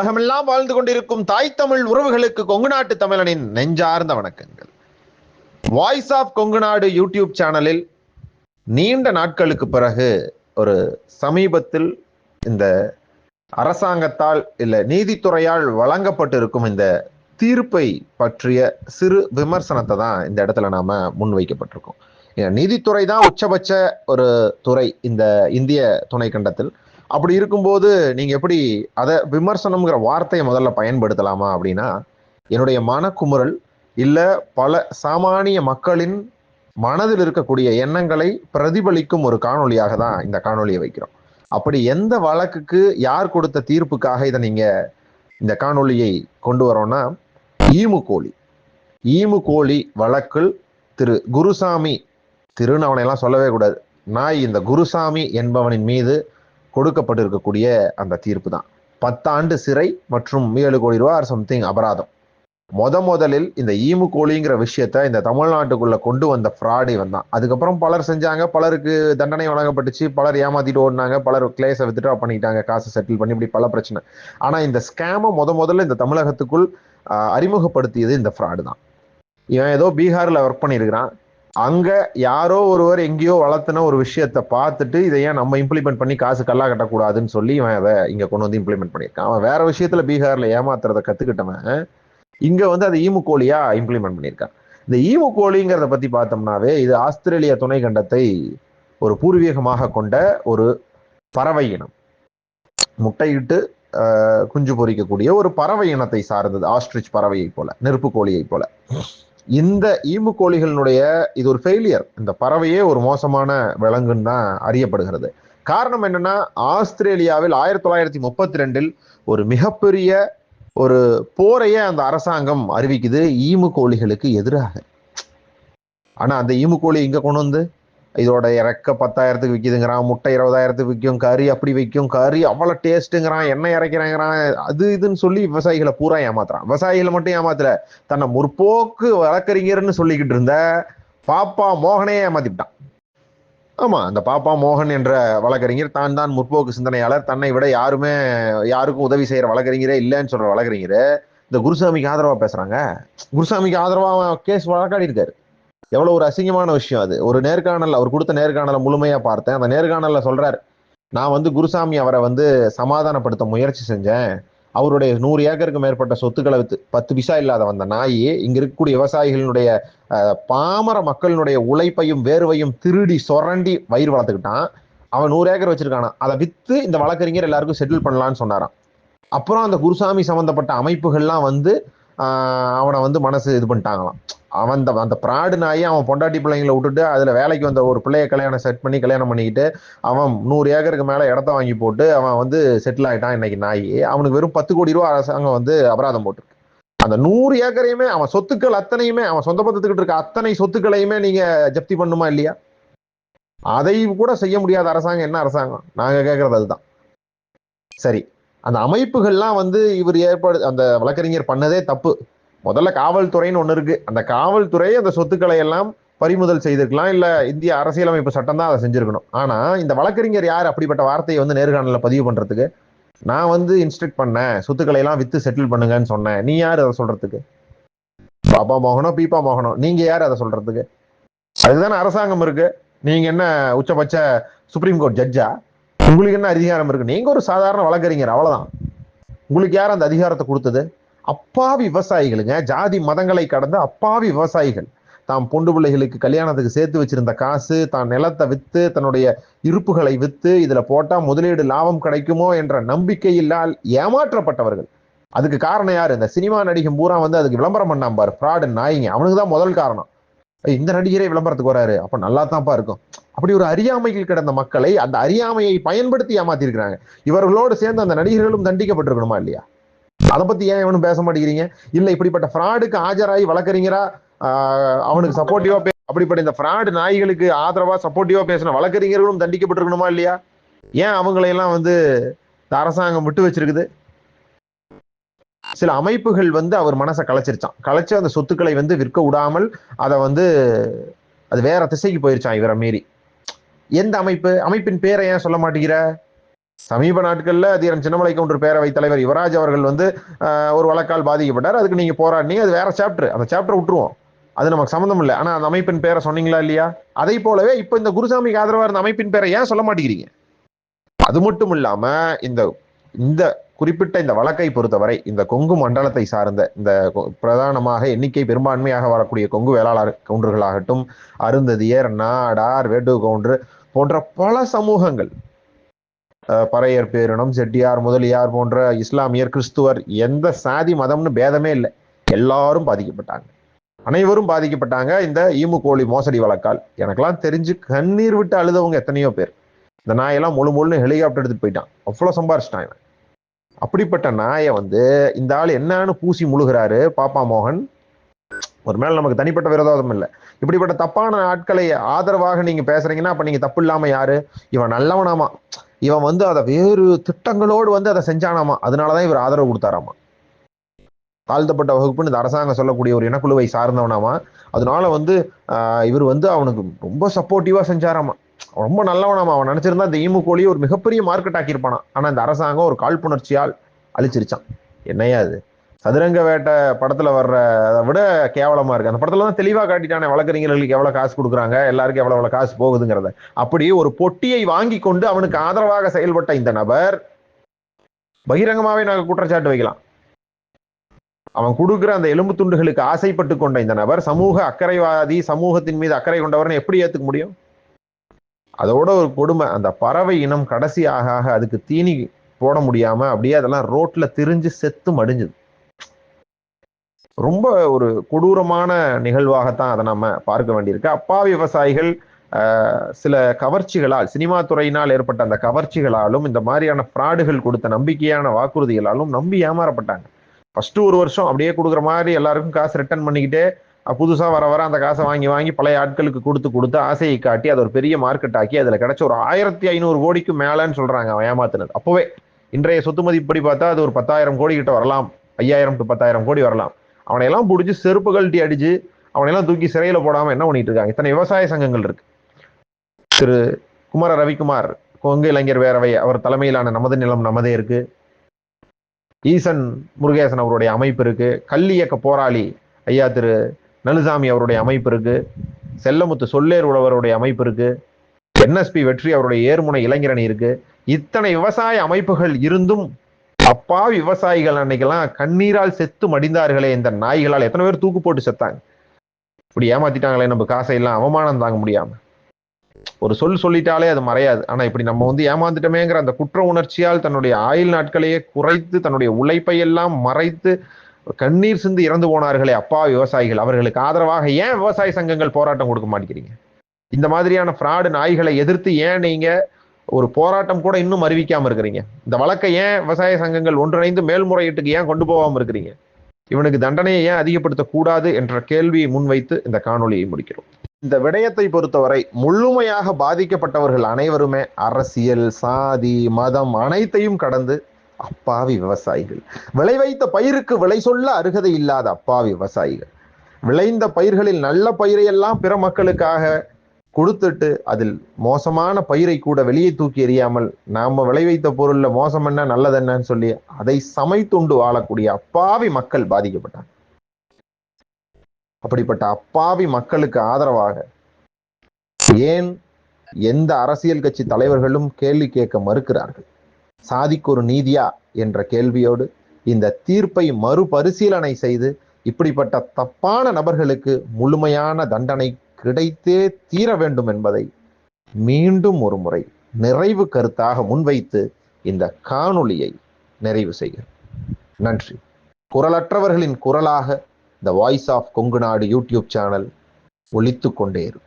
உலகமெல்லாம் வாழ்ந்து கொண்டிருக்கும் தாய் தமிழ் உறவுகளுக்கு கொங்கு நாட்டு தமிழனின் நெஞ்சார்ந்த வணக்கங்கள். வாய்ஸ் ஆஃப் கொங்கு நாடு யூடியூப் சேனலில் நீண்ட நாட்களுக்கு பிறகு ஒரு சமீபத்தில் இந்த அரசாங்கத்தால் இல்லை நீதித்துறையால் வழங்கப்பட்டிருக்கும் இந்த தீர்ப்பை பற்றிய சிறு விமர்சனத்தை தான் இந்த இடத்துல நாம முன்வைக்கப்பட்டிருக்கோம். நீதித்துறை தான் உச்சபட்ச ஒரு துறை இந்த இந்திய துணைக்கண்டத்தில். அப்படி இருக்கும்போது நீங்கள் எப்படி அதை விமர்சனம்ங்கிற வார்த்தையை முதல்ல பயன்படுத்தலாமா அப்படின்னா என்னுடைய மனக்குமுறல் இல்லை பல சாமானிய மக்களின் மனதில் இருக்கக்கூடிய எண்ணங்களை பிரதிபலிக்கும் ஒரு காணொலியாக தான் இந்த காணொலியை வைக்கிறோம். அப்படி எந்த வழக்குக்கு யார் கொடுத்த தீர்ப்புக்காக இதை நீங்கள் இந்த காணொலியை கொண்டு வரோம்னா ஈமு கோழி. ஈமு கோழி வழக்கில் திரு குருசாமி திருன்னு அவனையெல்லாம் சொல்லவே கூடாது. நாய் இந்த குருசாமி என்பவனின் மீது கொடுக்கப்பட்டிருக்கக்கூடிய அந்த தீர்ப்பு தான் பத்தாண்டு சிறை மற்றும் ஏழு கோடி ரூபா ஆர் சம்திங் அபராதம். முத முதலில் இந்த ஈமு கோழிங்கிற விஷயத்த இந்த தமிழ்நாட்டுக்குள்ள கொண்டு வந்த ஃப்ராடே இவன் தான் அதுக்கப்புறம் பலர் செஞ்சாங்க பலருக்கு தண்டனை வழங்கப்பட்டுச்சு பலர் ஏமாத்திட்டு ஓடினாங்க பலர் கிளேஸை வித்ட்ரா பண்ணிட்டாங்க காசு செட்டில் பண்ணி இப்படி பல பிரச்சனை. ஆனா இந்த ஸ்கேமை முத முதல்ல இந்த தமிழகத்துக்குள் அறிமுகப்படுத்தியது இந்த ஃப்ராடு தான். இவன் ஏதோ பீகார்ல ஒர்க் பண்ணியிருக்கிறான் அங்க யாரோ ஒருவர் எங்கேயோ வளர்த்துன ஒரு விஷயத்த பார்த்துட்டு இதை ஏன் நம்ம இம்ப்ளிமெண்ட் பண்ணி காசு கல்லா கட்டக்கூடாதுன்னு சொல்லி இவன் அதை இங்க கொண்டு வந்து இம்ப்ளிமெண்ட் பண்ணியிருக்கான். அவன் வேற விஷயத்துல பீகார்ல ஏமாத்துறத கத்துக்கிட்டவன் இங்க வந்து அதை ஈமு கோழியா இம்ப்ளிமெண்ட் பண்ணியிருக்கான். இந்த ஈமு கோழிங்கிறத பத்தி பார்த்தோம்னாவே இது ஆஸ்திரேலிய துணை கண்டத்தை ஒரு பூர்வீகமாக கொண்ட ஒரு பறவை இனம். முட்டையிட்டு குஞ்சு பொரிக்கக்கூடிய ஒரு பறவை இனத்தை சார்ந்தது. ஆஸ்ட்ரிச் பறவையை போல நெருப்பு கோழியை போல. இந்த ஈமு கோழிகளினுடைய இது ஒரு ஃபெயிலியர் இந்த பறவையே ஒரு மோசமான விலங்குன்னு தான் அறியப்படுகிறது. காரணம் என்னன்னா ஆஸ்திரேலியாவில் ஆயிரத்தி தொள்ளாயிரத்தி முப்பத்தி ரெண்டில் ஒரு மிகப்பெரிய ஒரு போரையே அந்த அரசாங்கம் அறிவிக்குது ஈமு கோழிகளுக்கு எதிராக. ஆனா அந்த ஈமு கோழி இங்க கொண்டு வந்து? இதோட இறக்க பத்தாயிரத்துக்கு விற்கிதுங்கிறான் முட்டை இருபதாயிரத்துக்கு விற்கும் கறி அப்படி விற்கும் கறி அவ்வளோ டேஸ்ட்டுங்கிறான் எண்ணெய் இறக்கிறேங்கிறான் அது இதுன்னு சொல்லி விவசாயிகளை பூரா ஏமாத்துறான். விவசாயிகளை மட்டும் ஏமாத்தல தன்னை முற்போக்கு வழக்கறிஞர்னு சொல்லிக்கிட்டு இருந்த பாப்பா மோகனே ஏமாத்திட்டான். ஆமா அந்த பாப்பா மோகன் என்ற வழக்கறிஞர் தான் தான் முற்போக்கு சிந்தனையாளர் தன்னை விட யாருமே யாருக்கும் உதவி செய்கிற வழக்கறிஞரே இல்லைன்னு சொல்ற வழக்கறிஞர். இந்த குருசாமிக்கு ஆதரவா பேசுறாங்க. குருசாமிக்கு ஆதரவா அவன் கேஸ் வழக்காடி இருக்காரு எவ்வளவு ஒரு அசிங்கமான விஷயம் அது. ஒரு நேர்காணல் அவர் கொடுத்த நேர்காணலை முழுமையா பார்த்தேன். அந்த நேர்காணல்ல சொல்றாரு நான் வந்து குருசாமி அவரை வந்து சமாதானப்படுத்த முயற்சி செஞ்சேன். அவருடைய நூறு ஏக்கருக்கு மேற்பட்ட சொத்துக்களை வித்து பத்து பிசா இல்லாத வந்த நாய் இங்க இருக்கக்கூடிய விவசாயிகளினுடைய பாமர மக்களினுடைய உழைப்பையும் வேர்வையும் திருடி சொரண்டி வயிறு வளர்த்துக்கிட்டான். அவன் நூறு ஏக்கர் வச்சிருக்கானா? அதை வித்து இந்த வழக்கறிஞர் எல்லாருக்கும் செட்டில் பண்ணலான்னு சொன்னாராம். அப்புறம் அந்த குருசாமி சம்பந்தப்பட்ட அமைப்புகள்லாம் வந்து அவனை வந்து மனசு இது பண்ணிட்டாங்களாம். அவன் அந்த அந்த பிராடு நாயை அவன் பொண்டாட்டி பிள்ளைங்களை விட்டுட்டு அதில் வேலைக்கு வந்த ஒரு பிள்ளைய கல்யாணம் செட் பண்ணி கல்யாணம் பண்ணிக்கிட்டு அவன் நூறு ஏக்கருக்கு மேலே இடத்த வாங்கி போட்டு அவன் வந்து செட்டில் ஆகிட்டான் இன்னைக்கு நாய். அவனுக்கு வெறும் பத்து கோடி ரூபா அரசாங்கம் வந்து அபராதம் போட்டிருக்கு. அந்த நூறு ஏக்கரையுமே அவன் சொத்துக்கள் அத்தனையுமே அவன் சொந்த பத்துக்கிட்டு இருக்க அத்தனை சொத்துக்களையுமே நீங்கள் ஜப்தி பண்ணுமா இல்லையா? அதை கூட செய்ய முடியாத அரசாங்கம் என்ன அரசாங்கம்? நாங்கள் கேட்குறது அதுதான். சரி. அந்த அமைப்புகள்லாம் வந்து இவர் ஏற்பாடு அந்த வழக்கறிஞர் பண்ணதே தப்பு. முதல்ல காவல்துறைன்னு ஒன்று இருக்கு. அந்த காவல்துறை அந்த சொத்துக்களை எல்லாம் பறிமுதல் செய்திருக்கலாம். இல்லை இந்திய அரசியலமைப்பு சட்டம் தான் அதை செஞ்சிருக்கணும். ஆனால் இந்த வழக்கறிஞர் யார் அப்படிப்பட்ட வார்த்தையை வந்து நேர்காணலில் பதிவு பண்ணுறதுக்கு நான் வந்து இன்ஸ்ட்ரக்ட் பண்ணேன். சொத்துக்களை எல்லாம் வித்து செட்டில் பண்ணுங்கன்னு சொன்னேன். நீ யார் அதை சொல்றதுக்கு? பாப்பா மோகனோ பீப்பா மோகனோ நீங்க யார் அதை சொல்றதுக்கு? அதுதானே அரசாங்கம் இருக்கு. நீங்க என்ன உச்சபட்ச சுப்ரீம் கோர்ட் ஜட்ஜா உங்களுக்கு என்ன அதிகாரம் இருக்கு? நீங்க ஒரு சாதாரண வழக்கறிஞர் அவ்வளவுதான். உங்களுக்கு யார் அந்த அதிகாரத்தை கொடுத்தது? அப்பாவி விவசாயிகளுங்க ஜாதி மதங்களை கடந்த அப்பாவி விவசாயிகள். தாம் பொண்டு பிள்ளைகளுக்கு கல்யாணத்துக்கு சேர்த்து வச்சிருந்த காசு தான் நிலத்தை வித்து தன்னுடைய இருப்புகளை வித்து இதுல போட்டா முதலீடு லாபம் கிடைக்குமோ என்ற நம்பிக்கையில்லால் ஏமாற்றப்பட்டவர்கள். அதுக்கு காரணம் யார்? இந்த சினிமா நடிகம் பூரா வந்து அதுக்கு விளம்பரம் பண்ணாம்பார் ஃப்ராடு நாயிங்க அவனுக்கு தான் முதல் காரணம். இந்த நடிகரே விளம்பரத்துக்கு வராரு. அப்ப நல்லா தான்ப்பா இருக்கும். அப்படி ஒரு அறியாமையில் கிடந்த மக்களை அந்த அறியாமையை பயன்படுத்தி ஏமாத்திருக்கிறாங்க. இவர்களோடு சேர்ந்து அந்த நடிகர்களும் தண்டிக்கப்பட்டிருக்கணுமா இல்லையா? அதை பத்தி ஏன் இவனும் பேச மாட்டேங்கிறீங்க? இல்ல இப்படிப்பட்ட ஃப்ராடுக்கு ஆஜராகி வழக்கறிஞரா? ஆஹ், அவனுக்கு சப்போர்ட்டிவா அப்படிப்பட்ட இந்த ஃப்ராடு நாய்களுக்கு ஆதரவா சப்போர்ட்டிவா பேசின வழக்கறிஞர்களும் தண்டிக்கப்பட்டிருக்கணுமா இல்லையா? ஏன் அவங்களையெல்லாம் வந்து இந்த அரசாங்கம் விட்டு வச்சிருக்குது? சில அமைப்புகள் வந்து அவர் மனசை கலைச்சிருச்சான். கலைச்சு அந்த சொத்துக்களை வந்து விற்க விடாமல் அதை வந்து அது வேற திசைக்கு போயிருச்சான் இவரை மீறி. எந்த அமைப்பு? அமைப்பின் பேரை ஏன் சொல்ல மாட்டேங்கிற? சமீப நாட்களில் அதிகாரம் சின்னமலை கவுண்டர் பேரவை தலைவர் யுவராஜ் அவர்கள் வந்து ஒரு வழக்கால் பாதிக்கப்பட்டார். அதுக்கு நீங்கள் போராடினீங்க. அது வேற சாப்டர் அந்த சாப்டர் விட்டுருவோம். அது நமக்கு சம்மந்தம் இல்லை. ஆனால் அந்த அமைப்பின் பேரை சொன்னீங்களா இல்லையா? அதை போலவே இப்போ இந்த குருசாமிக்கு ஆதரவாக இருந்த அமைப்பின் பேரை ஏன் சொல்ல மாட்டேங்கிறீங்க? அது மட்டும் இல்லாமல் இந்த இந்த குறிப்பிட்ட இந்த வழக்கை பொறுத்தவரை இந்த கொங்கு மண்டலத்தை சார்ந்த இந்த கொ- பிரதானமாக எண்ணிக்கை பெரும்பான்மையாக வரக்கூடிய கொங்கு வேளாளர் கவுண்டர்களாகட்டும் அருந்ததியர் நாடார் வேட்டு கவுண்டர் போன்ற பல சமூகங்கள் பறையர் பேரினம் செட்டியார் முதலியார் போன்ற இஸ்லாமியர் கிறிஸ்துவர் எந்த சாதி மதம்னு பேதமே இல்லை. எல்லாரும் பாதிக்கப்பட்டாங்க. அனைவரும் பாதிக்கப்பட்டாங்க இந்த ஈமு கோழி மோசடி வழக்கால். எனக்கெல்லாம் தெரிஞ்சு கண்ணீர் விட்டு அழுதவங்க எத்தனையோ பேர். இந்த நாயெல்லாம் முழு முழுன்னு ஹெலிகாப்டர் எடுத்துட்டு போயிட்டான். அவ்வளோ சம்பாரிச்சிட்டான் இவன். அப்படிப்பட்ட நாயை வந்து இந்த ஆள் என்னன்னு பூசி முழுகிறாரு பாப்பா மோகன். ஒரு மேல நமக்கு தனிப்பட்ட விரோதம் இல்லை. இப்படிப்பட்ட தப்பான ஆட்களை ஆதரவாக நீங்க பேசுறீங்கன்னா அப்ப நீங்க தப்பு இல்லாம யாரு? இவன் நல்லவனாமா? இவன் வந்து அதை வேறு திட்டங்களோடு வந்து அதை செஞ்சானாமா? அதனாலதான் இவர் ஆதரவு கொடுத்தாராமா? தாழ்த்தப்பட்ட வகுப்புன்னு இந்த அரசாங்கம் சொல்லக்கூடிய ஒரு இனக்குழுவை சார்ந்தவனாமா? அதனால வந்து இவர் வந்து அவனுக்கு ரொம்ப சப்போர்ட்டிவா செஞ்சாராமா? ரொம்ப நல்லவனாமா அவன். நினைச்சிருந்தா இந்த ஈமு கோழியை ஒரு மிகப்பெரிய மார்க்கெட் ஆக்கியிருப்பானா ஆனா இந்த அரசாங்கம் ஒரு காழ்ப்புணர்ச்சியால் அழிச்சிருச்சான் என்னையா அது சதுரங்க வேட்டை படத்துல வர்ற அதை விட கேவலமா இருக்கு. அந்த படத்துல தான் தெளிவா காட்டிட்டானே வழக்கறிஞர்களுக்கு எவ்வளவு காசு கொடுக்குறாங்க எல்லாருக்கும் எவ்வளவு எவ்வளவு காசு போகுதுங்கிறத. அப்படி ஒரு பொட்டியை வாங்கி கொண்டு அவனுக்கு ஆதரவாக செயல்பட்ட இந்த நபர் பகிரங்கமாவே நாங்க குற்றச்சாட்டு வைக்கலாம். அவன் கொடுக்குற அந்த எலும்பு துண்டுகளுக்கு ஆசைப்பட்டு கொண்ட இந்த நபர் சமூக அக்கறைவாதி சமூகத்தின் மீது அக்கறை கொண்டவர்னு எப்படி ஏத்துக்க முடியும்? அதோட ஒரு கொடுமை அந்த பறவை இனம் கடைசி ஆக ஆக அதுக்கு தீனி போட முடியாம அப்படியே அதெல்லாம் ரோட்ல திரிஞ்சு செத்து மடிஞ்சுது. ரொம்ப ஒரு கொடூரமான நிகழ்வாகத்தான் அதை நம்ம பார்க்க வேண்டியிருக்கு. அப்பா விவசாயிகள் ஆஹ், சில கவர்ச்சிகளால் சினிமா துறையினால் ஏற்பட்ட அந்த கவர்ச்சிகளாலும் இந்த மாதிரியான ஃப்ராடுகள் கொடுத்த நம்பிக்கையான வாக்குறுதிகளாலும் நம்பி ஏமாறப்பட்டாங்க. ஃபர்ஸ்ட் ஒரு வருஷம் அப்படியே கொடுக்குற மாதிரி எல்லாருக்கும் காசு ரிட்டர்ன் பண்ணிக்கிட்டே புதுசாக வர வர அந்த காசை வாங்கி வாங்கி பழைய ஆட்களுக்கு கொடுத்து கொடுத்து ஆசையை காட்டி அது ஒரு பெரிய மார்க்கெட் ஆக்கி அதில் கிடைச்ச ஒரு ஆயிரத்தி ஐநூறு கோடிக்கு மேலேன்னு சொல்கிறாங்க அவன் ஏமாத்தினது. அப்பவே இன்றைய சொத்து மதிப்படி பார்த்தா அது ஒரு பத்தாயிரம் கோடி கிட்ட வரலாம். ஐயாயிரம் டு பத்தாயிரம் கோடி வரலாம். அவனையெல்லாம் பிடிச்சி செருப்பு கழட்டி அடிச்சு அவனையெல்லாம் தூக்கி சிறையில் போடாமல் என்ன பண்ணிட்டு இருக்காங்க? இத்தனை விவசாய சங்கங்கள் இருக்கு. திரு குமார ரவிக்குமார் கொங்கு இளைஞர் வேறவை அவர் தலைமையிலான நமது நிலம் நமதே இருக்கு. ஈசன் முருகேசன் அவருடைய அமைப்பு இருக்கு. கல் இயக்க போராளி ஐயா திரு நலுசாமி அவருடைய அமைப்பு இருக்கு. செல்லமுத்து சொல்லேர் உழவருடைய அமைப்பு இருக்கு. என்எஸ்பி வெற்றி அவருடைய ஏர்முனை இளைஞரணி இருக்கு. இத்தனை விவசாய அமைப்புகள் இருந்தும் அப்பா விவசாயிகள் அன்னைக்கெல்லாம் கண்ணீரால் செத்து மடிந்தார்களே இந்த நாய்களால். எத்தனை பேர் தூக்கு போட்டு செத்தாங்க. இப்படி ஏமாத்திட்டாங்களே நம்ம காசை எல்லாம் அவமானம் தாங்க முடியாம. ஒரு சொல் சொல்லிட்டாலே அது மறையாது. ஆனா இப்படி நம்ம வந்து ஏமாந்துட்டோமேங்கிற அந்த குற்ற உணர்ச்சியால் தன்னுடைய ஆயுள் நாட்களையே குறைத்து தன்னுடைய உழைப்பை எல்லாம் மறைத்து கண்ணீர் சிந்து இறந்து போனார்களே அப்பா விவசாயிகள். அவர்களுக்கு ஆதரவாக ஏன் விவசாய சங்கங்கள் போராட்டம் கொடுக்க மாட்டேங்கிறீங்க? இந்த மாதிரியான ஃப்ராடு நாய்களை எதிர்த்து ஏன் நீங்க ஒரு போராட்டம் கூட இன்னும் அறிவிக்காம இருக்கிறீங்க? இந்த வழக்கை ஏன் விவசாய சங்கங்கள் ஒன்றிணைந்து மேல்முறையீட்டுக்கு ஏன் கொண்டு போகாம இருக்கிறீங்க? இவனுக்கு தண்டனையை ஏன் அதிகப்படுத்தக்கூடாது என்ற கேள்வியை முன்வைத்து இந்த காணொலியை முடிக்கிறோம். இந்த விடயத்தை பொறுத்தவரை முழுமையாக பாதிக்கப்பட்டவர்கள் அனைவருமே அரசியல் சாதி மதம் அனைத்தையும் கடந்து அப்பாவி விவசாயிகள். விளைவைத்த பயிருக்கு விலை சொல்ல அருகதை இல்லாத அப்பாவி விவசாயிகள். விளைந்த பயிர்களில் நல்ல பயிரையெல்லாம் பிற மக்களுக்காக கொடுத்துட்டு அதில் மோசமான பயிரை கூட வெளியே தூக்கி எறியாமல் நாம விளைவித்த பொருள்ல மோசம் என்ன நல்லது என்னன்னு சொல்லி அதை சமைத்துண்டு வாழக்கூடிய அப்பாவி மக்கள் பாதிக்கப்பட்டாங்க. அப்படிப்பட்ட அப்பாவி மக்களுக்கு ஆதரவாக ஏன் எந்த அரசியல் கட்சி தலைவர்களும் கேள்வி கேட்க மறுக்கிறார்கள்? சாதிக்கு ஒரு நீதியா என்ற கேள்வியோடு இந்த தீர்ப்பை மறுபரிசீலனை செய்து இப்படிப்பட்ட தப்பான நபர்களுக்கு முழுமையான தண்டனை கிடைத்தே தீர வேண்டும் என்பதை மீண்டும் ஒரு முறை நிறைவு கருத்தாக முன்வைத்து இந்த காணொளியை நிறைவு செய்கிறேன். நன்றி. குரலற்றவர்களின் குரலாக த வாய்ஸ் ஆஃப் கொங்கு நாடு யூடியூப் சேனல் ஒழித்து கொண்டே இருக்கும்.